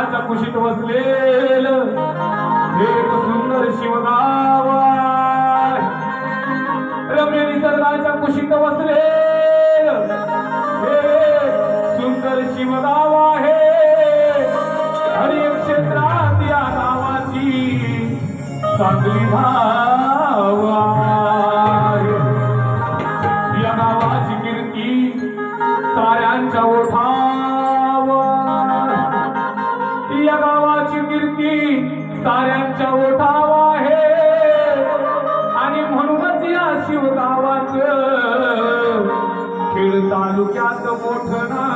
माझ्या कुशीत वसलेल एक सुंदर शिवनाव रम्य निसर्गाच्या कुशीत वसलेल एक सुंदर शिवनाव आहे. हरी क्षेत्रात या नावाची चांगली भावा नावाची कीर्ती साऱ्यांच्या ओठाव आहे. आणि म्हणूनच या शिवगावाच खेळ तालुक्यात मोठ ना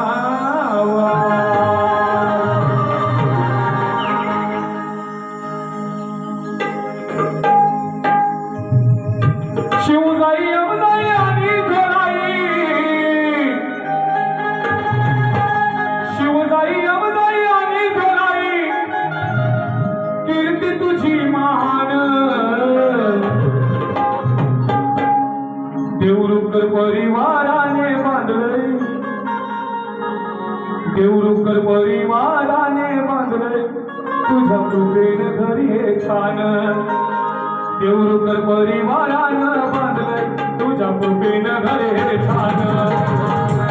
परिवाराने बांधले देवरुकर परिवाराने बांधले तुझ्या कृपेन घरी हे छान देवरुकर परिवारानं बांधले तुझ्या कृपेन घरी हे छान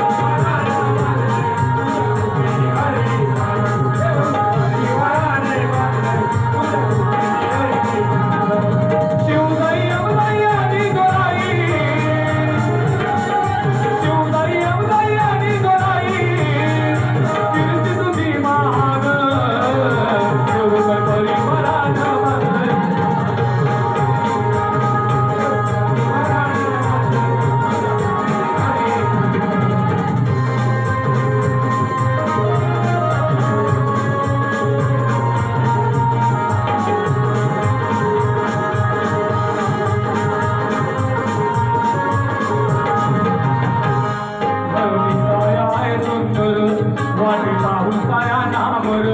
वाटे पाहून साया नामर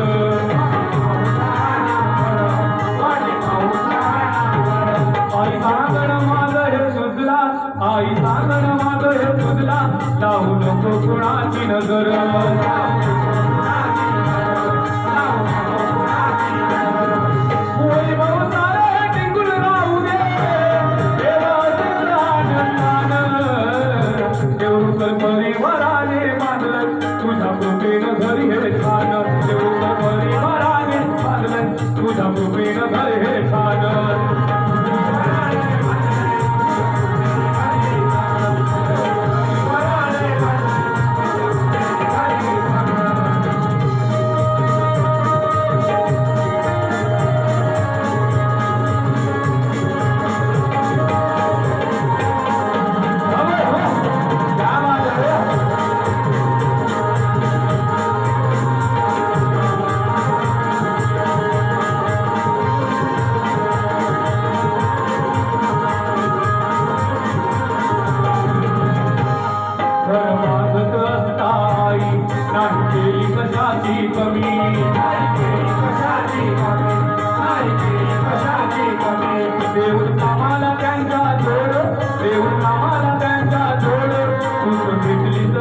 आई सागर मागर हे सुजला आई सांगण माझं सुजला लावू नको कुणाची नजर. बांधलं तुझ्या कृपेनं घरी हे छान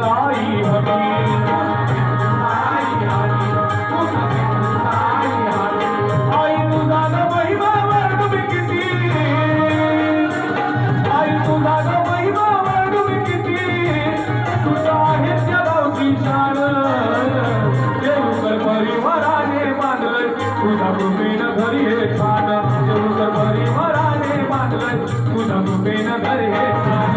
आई तुझ्या कृपेनं